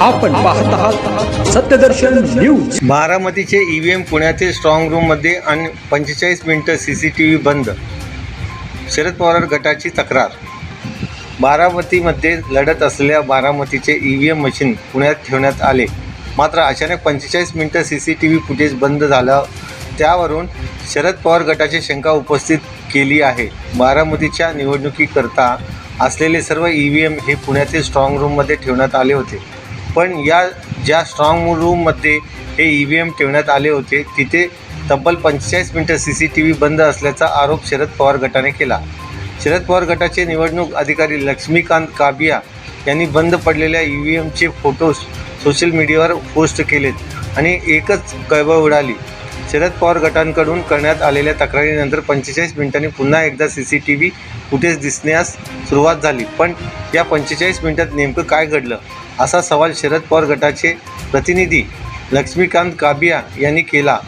आपण पाहत आहात सत्यदर्शन न्यूज. बारामतीचे ई व्ही एम पुण्यातील स्ट्रॉंग रूममध्ये आणि पंचेचाळीस मिनिटं सी सी टी व्ही बंद. शरद पवार गटाची तक्रार. बारामतीमध्ये लढत असलेल्या बारामतीचे ई व्ही एम मशीन पुण्यात ठेवण्यात आले. मात्र अचानक पंचेचाळीस मिनिटं C C T V footage बंद झालं. त्यावरून शरद पवार गटाची शंका उपस्थित केली आहे. बारामतीच्या निवडणुकीकरता असलेले सर्व ई व्ही एम हे पुण्यातील स्ट्रॉंग रूममध्ये ठेवण्यात आले होते. पण या ज्या स्ट्रॉंग रूममध्ये हे ई व्ही एम ठेवण्यात आले होते तिथे तब्बल पंचेचाळीस मिनटं सी सी टी व्ही बंद असल्याचा आरोप शरद पवार गटाने केला. शरद पवार गटाचे निवडणूक अधिकारी लक्ष्मीकांत काबिया यांनी बंद पडलेल्या ई व्ही एमचे फोटोज सोशल मीडियावर पोस्ट केलेत आणि एकच कळबळ उडाली. शरद पवार गटांकडून करण्यात आलेल्या तक्रारीनंतर पंचेचाळीस मिनिटांनी पुन्हा एकदा C C T V footage दिसण्यास सुरुवात झाली. पण या पंचेचाळीस मिनिटात नेमकं काय घडलं? असा सवाल शरद पवार गटाचे प्रतिनिधी लक्ष्मीकांत काबिया यांनी केला.